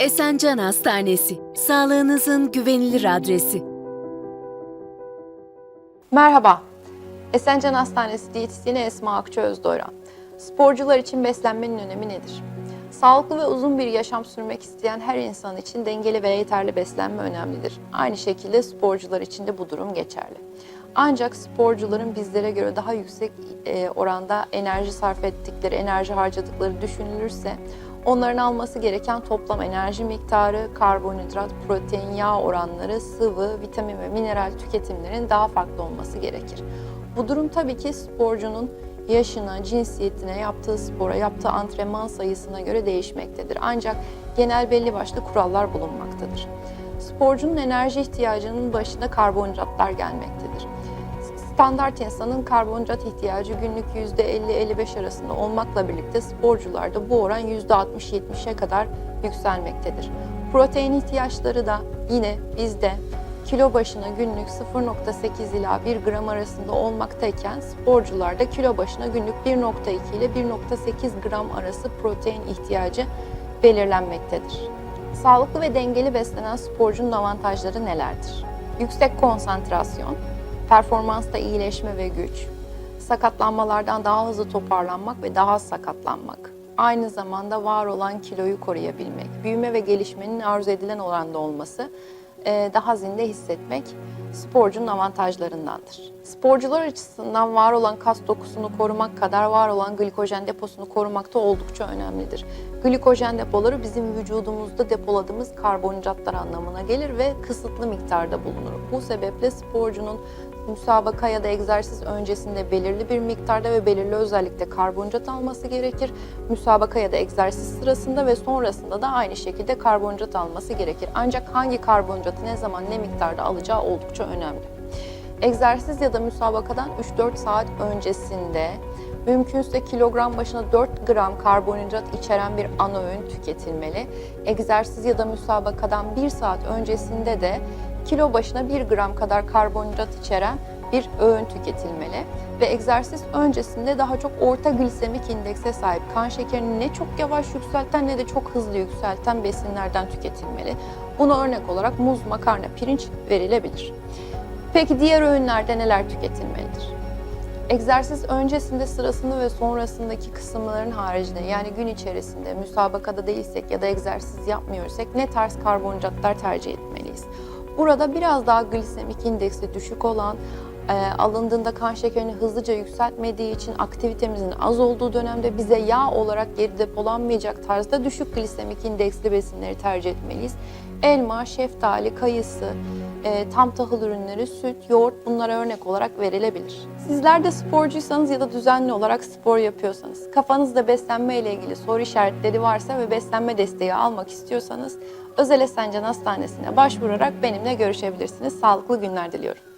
Esencan Hastanesi, sağlığınızın güvenilir adresi. Merhaba, Esencan Hastanesi diyetisyeni Esma Akça Özdoğran. Sporcular için beslenmenin önemi nedir? Sağlıklı ve uzun bir yaşam sürmek isteyen her insan için dengeli ve yeterli beslenme önemlidir. Aynı şekilde sporcular için de bu durum geçerli. Ancak sporcuların bizlere göre daha yüksek e, oranda enerji sarf ettikleri, enerji harcadıkları düşünülürse onların alması gereken toplam enerji miktarı, karbonhidrat, protein, yağ oranları, sıvı, vitamin ve mineral tüketimlerinin daha farklı olması gerekir. Bu durum tabii ki sporcunun yaşına, cinsiyetine, yaptığı spora, yaptığı antrenman sayısına göre değişmektedir. Ancak genel belli başlı kurallar bulunmaktadır. Sporcunun enerji ihtiyacının başında karbonhidratlar gelmektedir. Standart insanın karbonhidrat ihtiyacı günlük %50-55 arasında olmakla birlikte sporcularda bu oran %60-70'e kadar yükselmektedir. Protein ihtiyaçları da yine bizde kilo başına günlük 0.8 ila 1 gram arasında olmaktayken sporcularda kilo başına günlük 1.2 ile 1.8 gram arası protein ihtiyacı belirlenmektedir. Sağlıklı ve dengeli beslenen sporcunun avantajları nelerdir? Yüksek konsantrasyon, performansta iyileşme ve güç, sakatlanmalardan daha hızlı toparlanmak ve daha az sakatlanmak, aynı zamanda var olan kiloyu koruyabilmek, büyüme ve gelişmenin arzu edilen oranda olması, e, daha zinde hissetmek sporcunun avantajlarındandır. Sporcular açısından var olan kas dokusunu korumak kadar var olan glikojen deposunu korumak da oldukça önemlidir. Glikojen depoları bizim vücudumuzda depoladığımız karbonhidratlar anlamına gelir ve kısıtlı miktarda bulunur. Bu sebeple sporcunun müsabaka ya da egzersiz öncesinde belirli bir miktarda ve belirli özellikle karbonhidrat alması gerekir. Müsabaka ya da egzersiz sırasında ve sonrasında da aynı şekilde karbonhidrat alması gerekir. Ancak hangi karbonhidratı ne zaman ne miktarda alacağı oldukça önemli. Egzersiz ya da müsabakadan 3-4 saat öncesinde mümkünse kilogram başına 4 gram karbonhidrat içeren bir ana öğün tüketilmeli. Egzersiz ya da müsabakadan 1 saat öncesinde de kilo başına 1 gram kadar karbonhidrat içeren bir öğün tüketilmeli ve egzersiz öncesinde daha çok orta glisemik indekse sahip kan şekerini ne çok yavaş yükselten ne de çok hızlı yükselten besinlerden tüketilmeli. Buna örnek olarak muz, makarna, pirinç verilebilir. Peki diğer öğünlerde neler tüketilmelidir? Egzersiz öncesinde sırasında ve sonrasındaki kısımların haricinde yani gün içerisinde müsabakada değilsek ya da egzersiz yapmıyorsak ne tarz karbonhidratlar tercih etmeliyiz? Burada biraz daha glisemik indeksi düşük olan, e, alındığında kan şekerini hızlıca yükseltmediği için aktivitemizin az olduğu dönemde bize yağ olarak geri depolanmayacak tarzda düşük glisemik indeksli besinleri tercih etmeliyiz. Elma, şeftali, kayısı, e, tam tahıl ürünleri, süt, yoğurt bunlara örnek olarak verilebilir. Sizler de sporcuysanız ya da düzenli olarak spor yapıyorsanız, kafanızda beslenme ile ilgili soru işaretleri varsa ve beslenme desteği almak istiyorsanız Özel Esencan Hastanesi'ne başvurarak benimle görüşebilirsiniz. Sağlıklı günler diliyorum.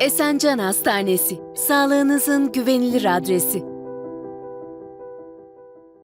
Esencan Hastanesi, sağlığınızın güvenilir adresi.